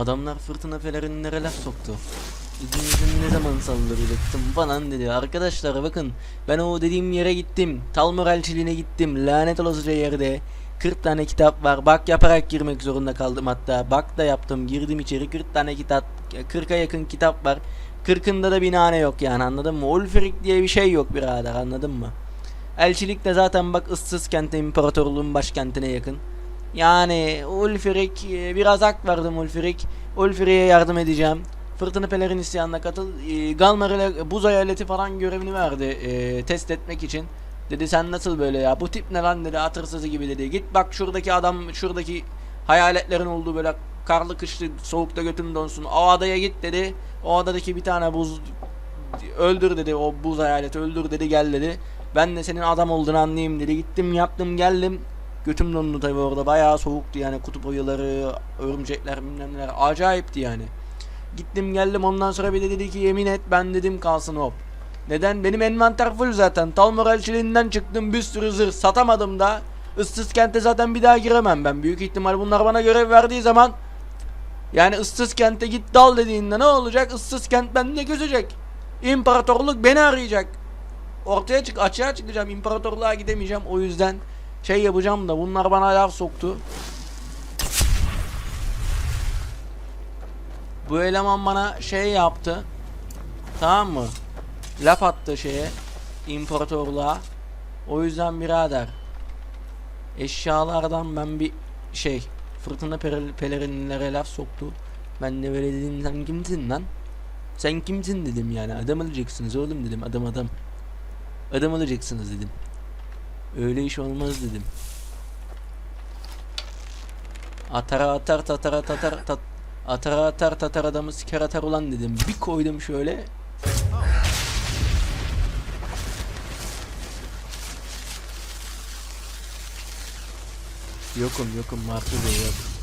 Adamlar fırtına pelerinlere laf soktu. İzninizin ne zaman saldıracaktım falan dedi. Arkadaşlar bakın ben o dediğim yere gittim. Talmor elçiliğine gittim. Lanet olasıca yerde. 40 tane kitap var. Bak yaparak girmek zorunda kaldım hatta. Bak da yaptım. Girdim içeri 40 tane kitap. 40'a yakın kitap var. 40'ında da binane yok yani anladın mı? Ulfric diye bir şey yok birader anladın mı? Elçilik de zaten bak ıssız kente imparatorluğun başkentine yakın. Yani Ulfric e, biraz hak verdim Ulfric. Ulfric'e yardım edeceğim. Fırtına Pelerin isyanına katıl. E, Galmar ile buz hayaleti falan görevini verdi e, test etmek için. Dedi sen nasıl böyle ya bu tip ne lan dedi atırsızı gibi dedi. Git bak şuradaki adam şuradaki hayaletlerin olduğu böyle karlı kışlı soğukta götün donsun. O adaya git dedi. O adadaki bir tane buz öldür dedi o buz hayaleti öldür dedi gel dedi. Ben de senin adam olduğunu anlayayım dedi. Gittim yaptım geldim. Götüm dondu tabi orada bayağı soğuktu yani kutup ayıları, örümcekler bilmem neler acayipti yani. Gittim geldim ondan sonra bir de dedi ki yemin et ben dedim kalsın hop. Neden? Benim envanter full zaten. Talmor elçiliğinden çıktım bir sürü zırh satamadım da. Issız kente zaten bir daha giremem ben. Büyük ihtimal bunlar bana görev verdiği zaman yani ıssız kente git dal dediğinde ne olacak? Issız kent bende gözecek. İmparatorluk beni arayacak. Ortaya çık açığa çıkacağım. İmparatorluğa gidemeyeceğim. O yüzden şey yapacağım da bunlar bana laf soktu. Bu eleman bana şey yaptı. Tamam mı? Laf attı şeye. imparatorluğa. O yüzden birader. Eşyalardan ben bir şey fırtına pelerinlere laf soktu. Ben de böyle dedim sen kimsin lan? Sen kimsin dedim yani adam alacaksınız oğlum dedim adam adam. Adam alacaksınız dedim. Öyle iş olmaz dedim. Atara atar tatara tatar tat Atara atar tatar adamı siker atar ulan dedim. Bir koydum şöyle. Yokum yokum Martı yok.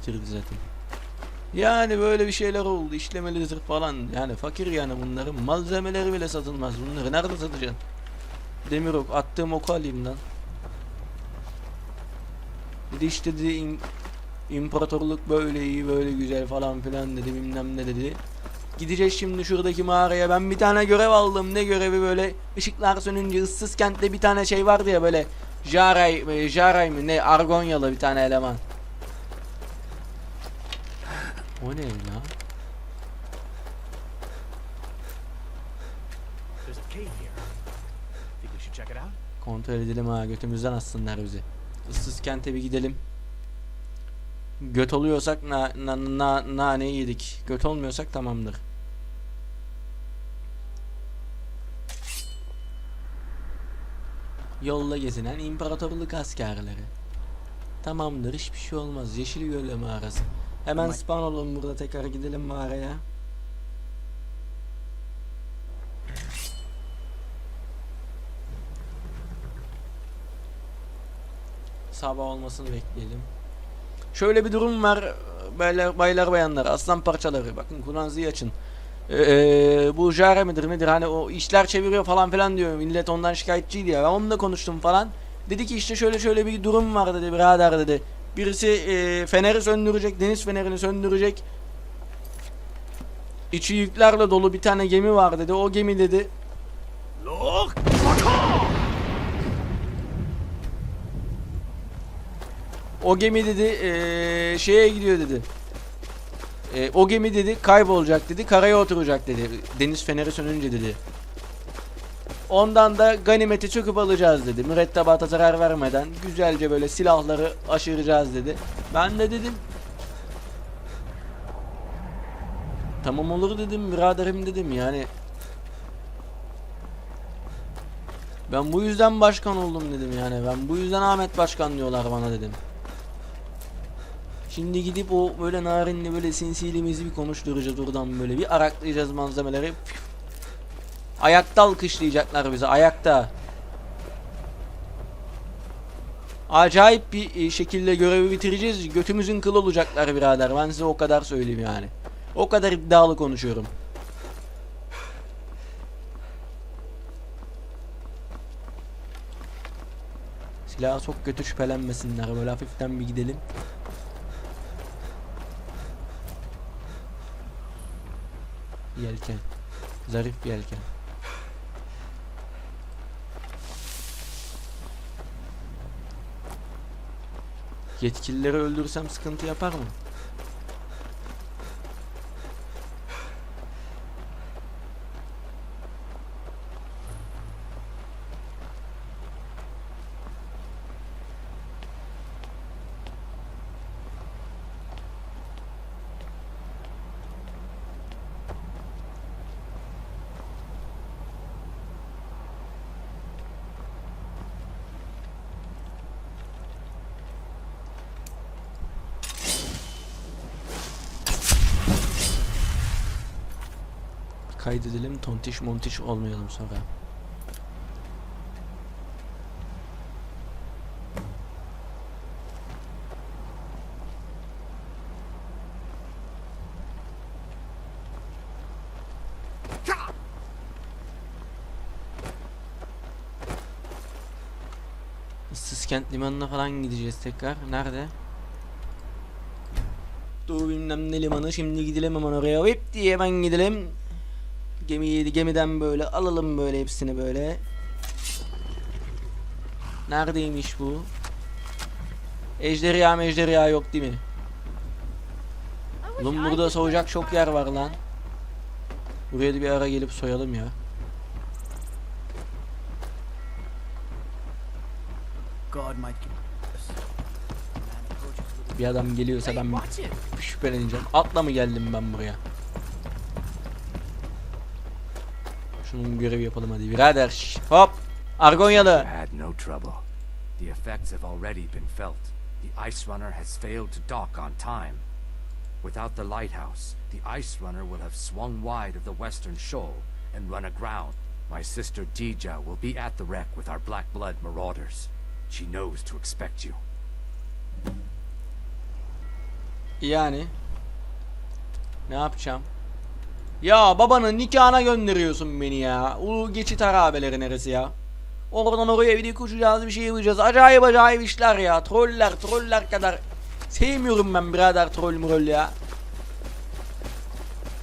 Bitirdi zaten. Yani böyle bir şeyler oldu. işlemeli zırh falan. Yani fakir yani bunların. Malzemeleri bile satılmaz. Bunları nerede satacaksın? Demir ok. Attığım oku alayım lan. Dedi işte dedi im- imparatorluk böyle iyi böyle güzel falan filan dedi bilmem ne dedi. Gideceğiz şimdi şuradaki mağaraya. Ben bir tane görev aldım. Ne görevi böyle ışıklar sönünce ıssız kentte bir tane şey vardı ya böyle Jaray, Jaray mı ne Argonyalı bir tane eleman. O ne ya? Kontrol edelim ha götümüzden assınlar bizi. Issız kente bir gidelim. Göt oluyorsak na, na, na, naneyi yedik. Göt olmuyorsak tamamdır. Yolla gezinen imparatorluk askerleri. Tamamdır hiçbir şey olmaz. Yeşil Göl mağarası. Hemen spawn olalım burada tekrar gidelim mağaraya. Sabah olmasını bekleyelim. Şöyle bir durum var baylar, baylar bayanlar aslan parçaları bakın kulağınızı açın. Ee, bu Jare midir nedir hani o işler çeviriyor falan filan diyor millet ondan şikayetçiydi ya ben onunla konuştum falan. Dedi ki işte şöyle şöyle bir durum var dedi birader dedi. Birisi e, feneri söndürecek deniz fenerini söndürecek. İçi yüklerle dolu bir tane gemi var dedi o gemi dedi! O gemi dedi eee, şeye gidiyor dedi. Eee, o gemi dedi kaybolacak dedi karaya oturacak dedi. Deniz feneri sönünce dedi. Ondan da ganimeti çöküp alacağız dedi. Mürettebata zarar vermeden güzelce böyle silahları aşıracağız dedi. Ben de dedim. Tamam olur dedim biraderim dedim yani. Ben bu yüzden başkan oldum dedim yani. Ben bu yüzden Ahmet Başkan diyorlar bana dedim. Şimdi gidip o böyle narinli böyle sinsiliğimizi bir konuşturacağız oradan böyle bir araklayacağız malzemeleri. Ayakta alkışlayacaklar bize ayakta. acayip bir e, şekilde görevi bitireceğiz. Götümüzün kılı olacaklar birader. Ben size o kadar söyleyeyim yani. O kadar iddialı konuşuyorum. Silahı çok kötü şüphelenmesinler. Böyle hafiften bir gidelim. Yelken. Zarif yelken. Yetkilileri öldürsem sıkıntı yapar mı? Kaydedelim tontiş montiş olmayalım sonra. Siskent limanına falan gideceğiz tekrar. Nerede? Dur bilmem ne limanı şimdi gidelim hemen oraya hop diye hemen gidelim Gemiyi gemiden böyle alalım böyle hepsini böyle Neredeymiş bu? Ejderha mejderha yok değil mi? Oğlum burada soğuyacak çok yer var lan Buraya da bir ara gelip soyalım ya Bir adam geliyorsa ben şüpheleneceğim Atla mı geldim ben buraya? Şunun görevi yapalım hadi birader şş, Hop Argonyalı had no trouble. The effects have already been felt. The Ice Runner has failed to dock on time. Without the lighthouse, the Ice Runner will have swung wide of the western shoal and run aground. My sister Dija will be at the wreck with our Black Blood marauders. She knows to expect you. Yani ne yapacağım? Ya babanın nikahına gönderiyorsun beni ya. Ulu geçit harabeleri neresi ya? Oradan oraya bir koşacağız bir şey yapacağız. Acayip acayip işler ya. Troller troller kadar. Sevmiyorum ben birader troll mrol ya.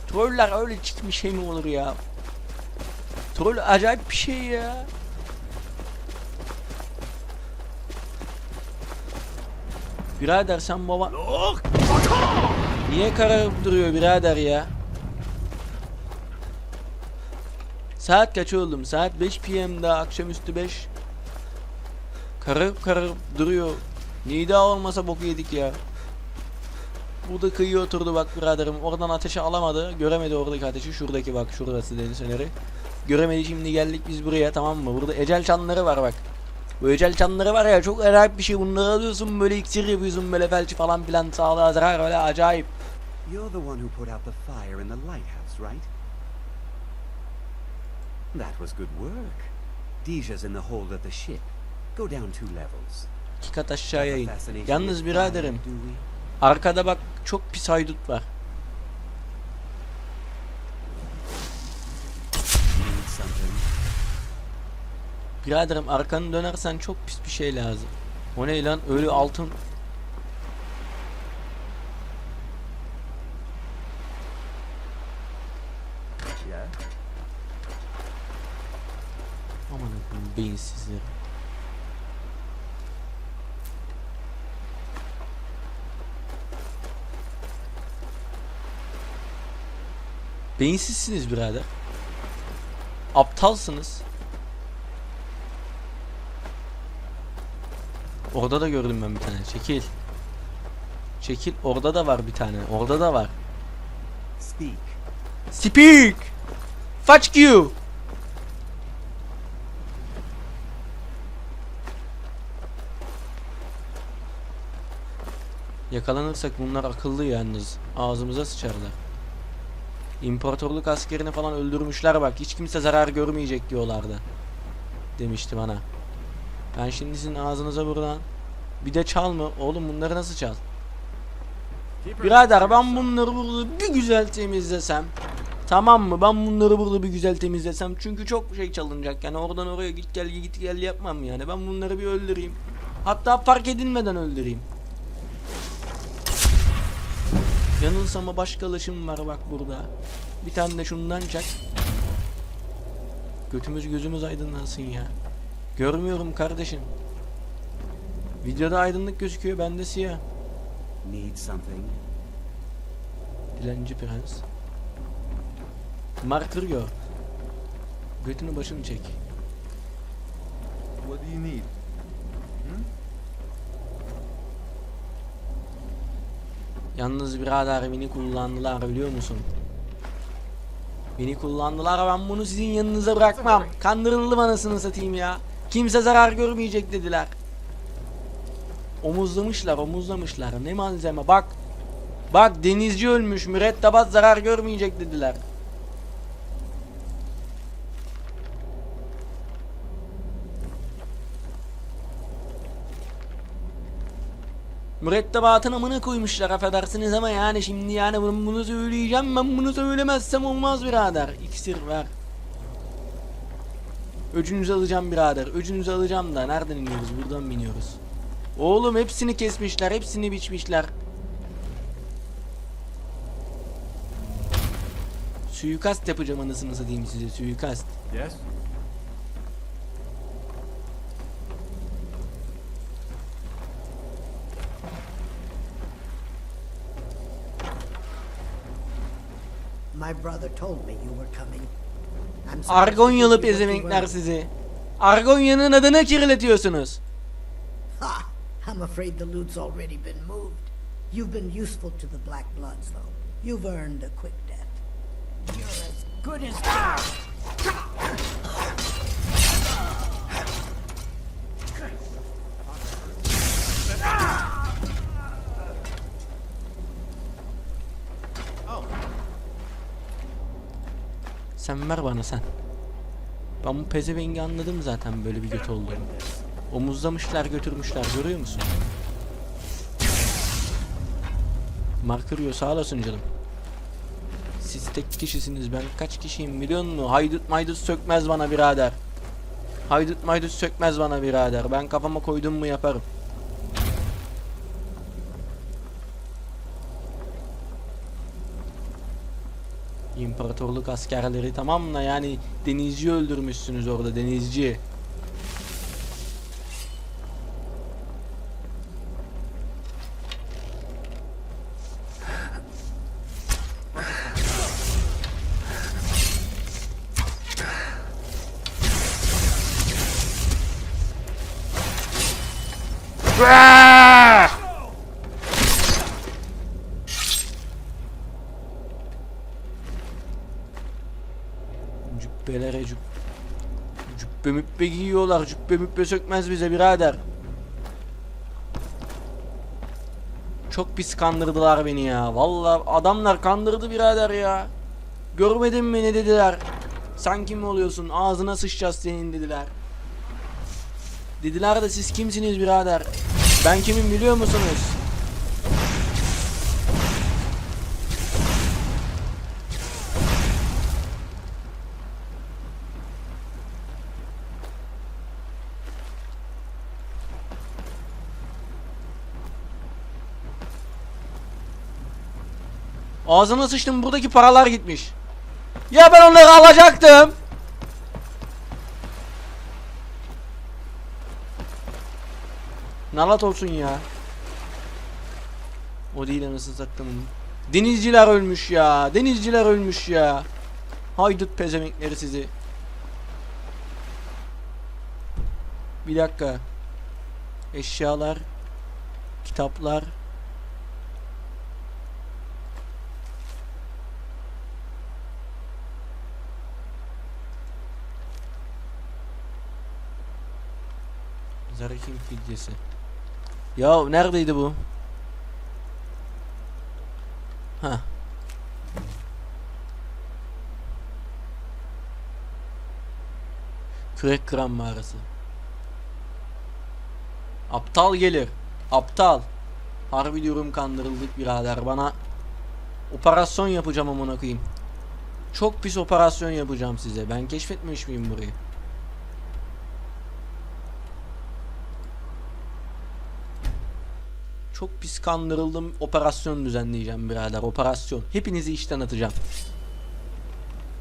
Troller öyle çit bir şey mi olur ya? Troll acayip bir şey ya. Birader sen baba... Niye kararıp duruyor birader ya? Saat kaç oğlum? Saat 5 PM'da akşamüstü 5. Kararıp kararıp duruyor. Nida olmasa boku yedik ya. Burada kıyıya oturdu bak biraderim. Oradan ateşi alamadı. Göremedi oradaki ateşi. Şuradaki bak şurası deniz feneri. Göremedi şimdi geldik biz buraya tamam mı? Burada ecel çanları var bak. Bu ecel çanları var ya çok acayip bir şey. Bunları alıyorsun böyle iksir yapıyorsun böyle felç falan filan sağlığa zarar öyle acayip. You're the one who put out the fire in the lighthouse, right? That was good work. Dija's in the hold of the ship. Go down two levels. İki kat aşağıya in. Yalnız biraderim arkada bak çok pis haydut var. Biraderim arkanı dönersen çok pis bir şey lazım. O ne lan ölü altın. Beyinsizleri. Beyinsizsiniz birader. Aptalsınız. Orada da gördüm ben bir tane. Çekil. Çekil. Orada da var bir tane. Orada da var. Speak. Speak. Fuck you. Yakalanırsak bunlar akıllı yalnız. Ağzımıza sıçarlar. İmparatorluk askerini falan öldürmüşler bak. Hiç kimse zarar görmeyecek diyorlardı. Demişti bana. Ben şimdi sizin ağzınıza buradan Bir de çal mı? Oğlum bunları nasıl çal? Birader ben bunları burada bir güzel temizlesem. Tamam mı? Ben bunları burada bir güzel temizlesem. Çünkü çok şey çalınacak. Yani oradan oraya git gel git gel yapmam yani. Ben bunları bir öldüreyim. Hatta fark edilmeden öldüreyim. Yanılsama başka laşım var bak burada. Bir tane de şundan çak. Götümüz gözümüz aydınlansın ya. Görmüyorum kardeşim. Videoda aydınlık gözüküyor bende siyah. Need something? Dilenci prens. Marker gör. Götünü başını çek. What do you need? Yalnız birader beni kullandılar biliyor musun? Beni kullandılar ben bunu sizin yanınıza bırakmam. Kandırıldım anasını satayım ya. Kimse zarar görmeyecek dediler. Omuzlamışlar omuzlamışlar. Ne malzeme bak. Bak denizci ölmüş mürettebat zarar görmeyecek dediler. Mürettebatın amına koymuşlar affedersiniz ama yani şimdi yani bunu, bunu söyleyeceğim ben bunu söylemezsem olmaz birader. İksir ver. Öcünüzü alacağım birader. Öcünüzü alacağım da nereden iniyoruz? Buradan mı iniyoruz? Oğlum hepsini kesmişler, hepsini biçmişler. Suikast yapacağım anasını satayım size suikast. Yes? Argonyalı pezevenkler sizi. Argonya'nın adını kirletiyorsunuz. Ha! I'm afraid the loot's already been moved. You've been useful to the Black Bloods, though. You've earned a quick death. You're as good as Sen ver bana sen. Ben bu pezevengi anladım zaten böyle bir göt olduğunu. Omuzlamışlar götürmüşler görüyor musun? Marker yiyor sağ olasın canım. Siz tek kişisiniz ben kaç kişiyim biliyor musun? Haydut maydut sökmez bana birader. Haydut maydut sökmez bana birader. Ben kafama koydum mu yaparım. İmparatorluk askerleri tamam mı? Yani denizci öldürmüşsünüz orada denizci. Cübbelere Cübbe giyiyorlar. Cübbe mübbe sökmez bize birader. Çok pis kandırdılar beni ya. Vallahi adamlar kandırdı birader ya. Görmedin mi ne dediler? Sen kim oluyorsun? Ağzına sıçacağız senin dediler. Dediler de siz kimsiniz birader? Ben kimim biliyor musunuz? Ağzıma sıçtım buradaki paralar gitmiş. Ya ben onları alacaktım. Nalat olsun ya. O değil anasını sattım. Denizciler ölmüş ya. Denizciler ölmüş ya. Haydut pezemekleri sizi. Bir dakika. Eşyalar. Kitaplar. Zarakin fidyesi. Ya neredeydi bu? Ha. Kürek kıran mağarası. Aptal gelir. Aptal. Harbi diyorum kandırıldık birader. Bana operasyon yapacağım amına koyayım. Çok pis operasyon yapacağım size. Ben keşfetmiş miyim burayı? Çok pis kandırıldım. Operasyon düzenleyeceğim birader. Operasyon. Hepinizi işten atacağım.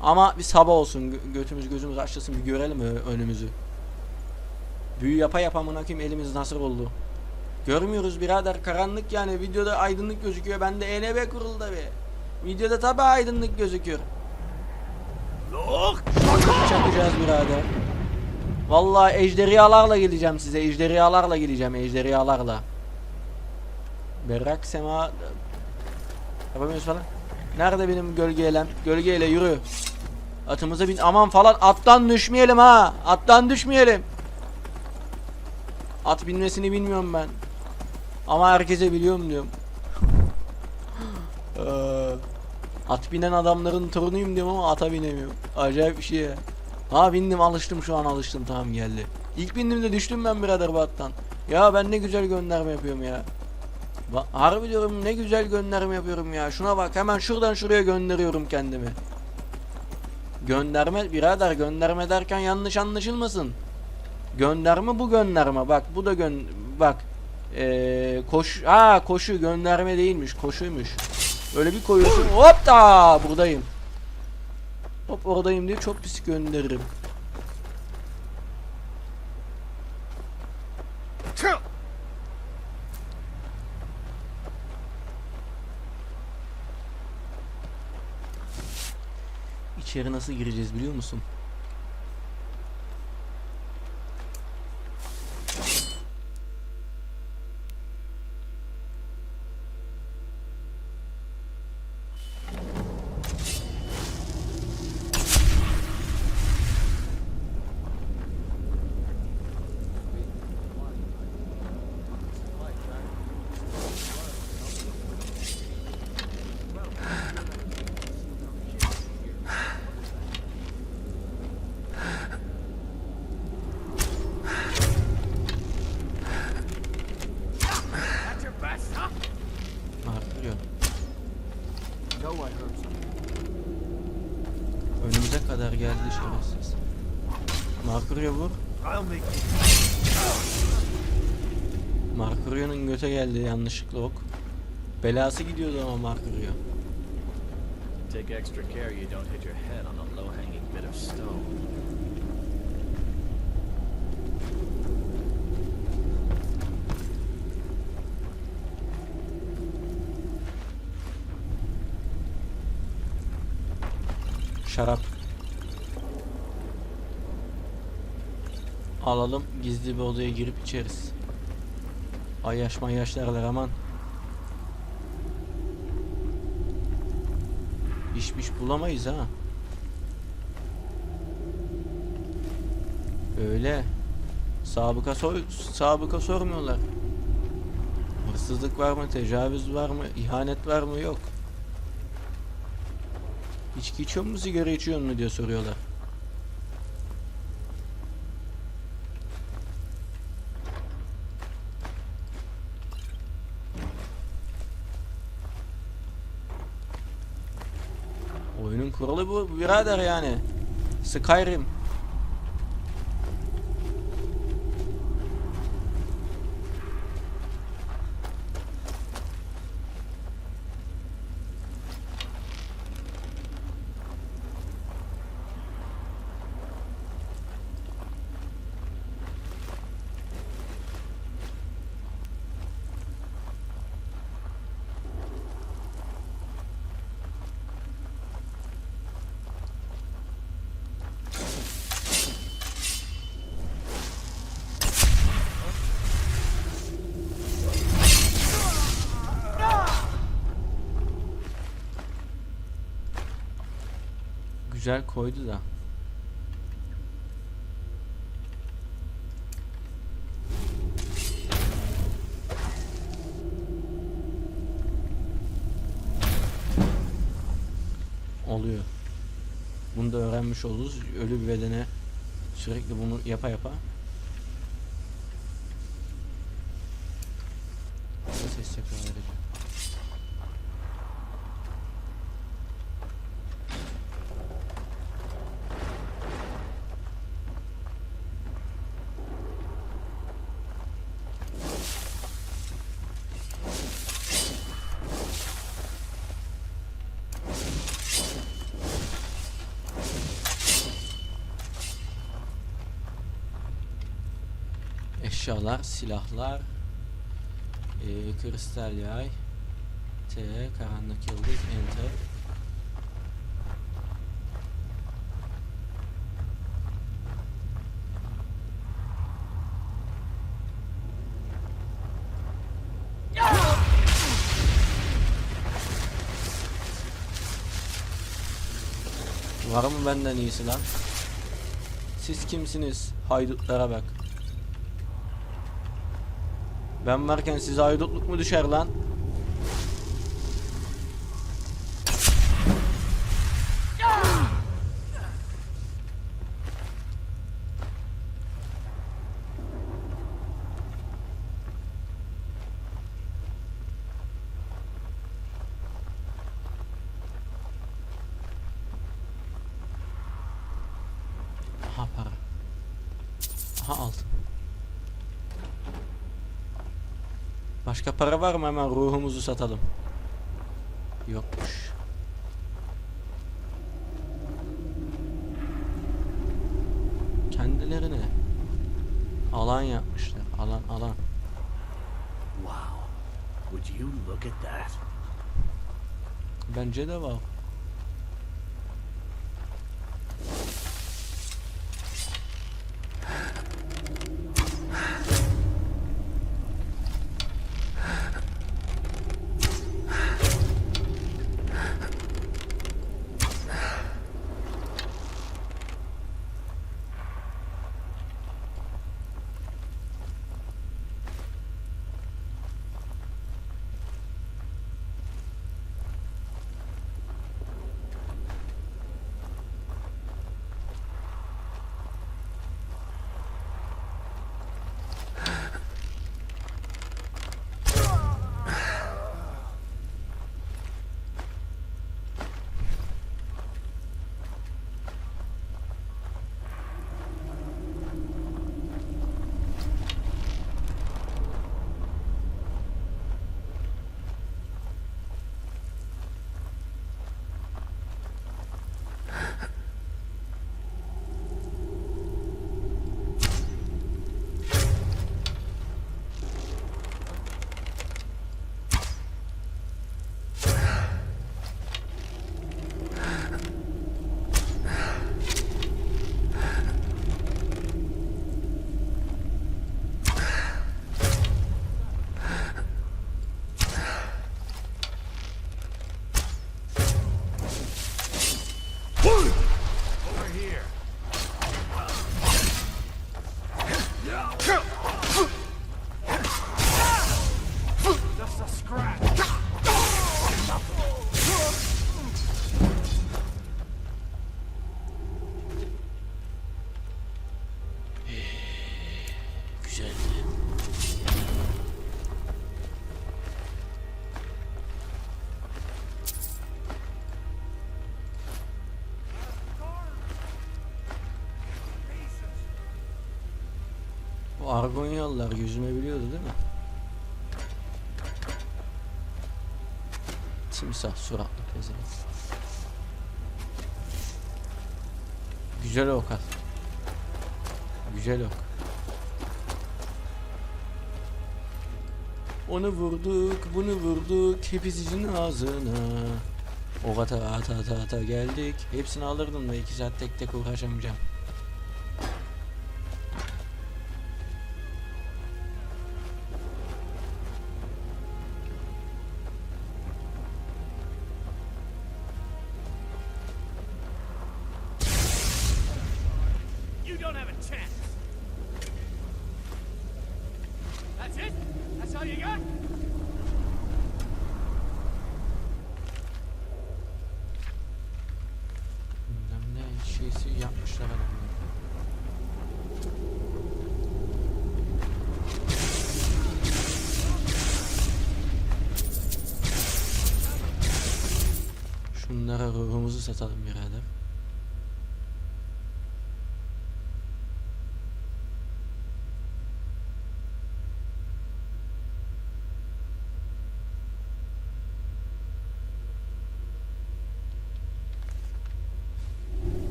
Ama bir sabah olsun. Gö- götümüz gözümüz açlasın. Bir görelim önümüzü. Büyü yapa yapa koyayım elimiz nasıl oldu. Görmüyoruz birader karanlık yani videoda aydınlık gözüküyor. Bende ENB kuruldu be. Videoda tabi aydınlık gözüküyor. Çakacağız birader. Vallahi ejderhalarla geleceğim size. Ejderhalarla geleceğim ejderhalarla. Berrak sema Yapamıyoruz falan. Nerede benim gölge elem? Gölgeyle yürü. Atımıza bin aman falan attan düşmeyelim ha. Attan düşmeyelim. At binmesini bilmiyorum ben. Ama herkese biliyorum diyorum. Eee, at binen adamların torunuyum diyorum ama ata binemiyorum. Acayip bir şey ya. Ha bindim alıştım şu an alıştım tamam geldi. İlk bindiğimde düştüm ben birader bu attan. Ya ben ne güzel gönderme yapıyorum ya. Ba Harbi diyorum ne güzel gönderme yapıyorum ya. Şuna bak hemen şuradan şuraya gönderiyorum kendimi. Gönderme birader gönderme derken yanlış anlaşılmasın. Gönderme bu gönderme. Bak bu da gön bak. Ee, koş ha koşu gönderme değilmiş. Koşuymuş. Öyle bir koyuyorsun. Hop da buradayım. Hop oradayım diye çok pis gönderirim. İçeri nasıl gireceğiz biliyor musun? Geldi şerefsiz. Markuruyor vur. Markuryon'un göte geldi yanlışlıkla ok. Belası gidiyordu ama Markuryo. Take extra care you don't hit your head on a low-hanging bit of stone. Şarap. Alalım gizli bir odaya girip içeriz. Ayyaş mayyaş derler aman. İş biş bulamayız ha. Öyle. Sabıka sor sabıka sormuyorlar. Hırsızlık var mı, tecavüz var mı, ihanet var mı? Yok. İçki içiyor mu, sigara içiyor mu diye soruyorlar. Birader yani. Skyrim. Güzel koydu da. Oluyor. Bunu da öğrenmiş oluruz. Ölü bir bedene sürekli bunu yapa yapa Eşyalar, silahlar, ee, kristal yay, T, karanlık yıldız, enter. Var mı benden iyisi lan? Siz kimsiniz? Haydutlara bak. Ben varken size haydutluk mu düşer lan? Aha para. Aha altın. Başka para var mı? Hemen ruhumuzu satalım. Yokmuş. Kendilerine alan yapmışlar. Alan alan. Wow. Would you look at that? Bence de var. Bu Argonyalılar yüzme biliyordu değil mi? Timsah suratlı pezevenk. Güzel ok at. Güzel ok. Onu vurduk, bunu vurduk, hepsinin ağzına. Ok ata ata ata ata geldik. Hepsini alırdım da iki saat tek tek uğraşamayacağım.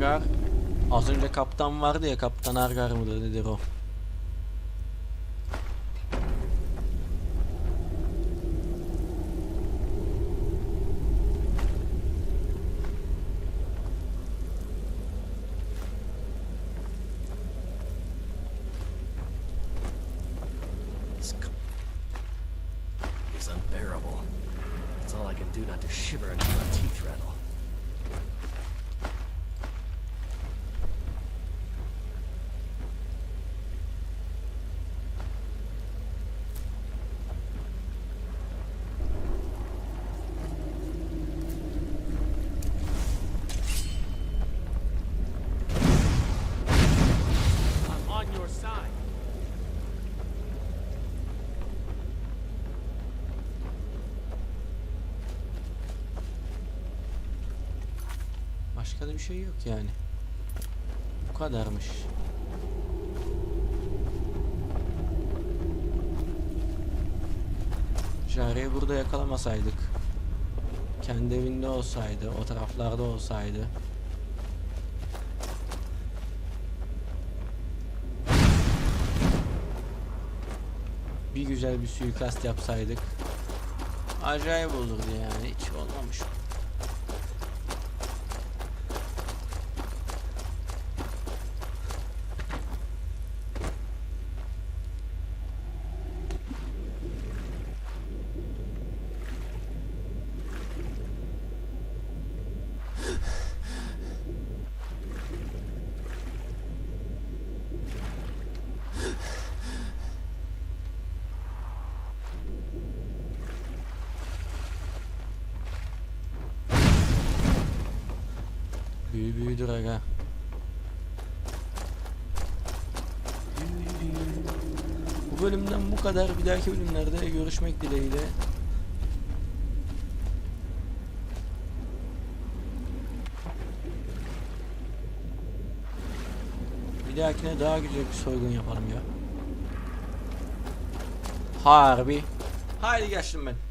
Hargar Az önce kaptan vardı ya kaptan Argar mıdır nedir o? Başka da bir şey yok yani. Bu kadarmış. Jare'yi burada yakalamasaydık. Kendi evinde olsaydı, o taraflarda olsaydı. Bir güzel bir suikast yapsaydık. Acayip olurdu yani. Hiç olmamış. Büyü büyüdür aga. Bu bölümden bu kadar. Bir dahaki bölümlerde görüşmek dileğiyle. Bir dahakine daha güzel bir soygun yapalım ya. Harbi. Haydi geçtim ben.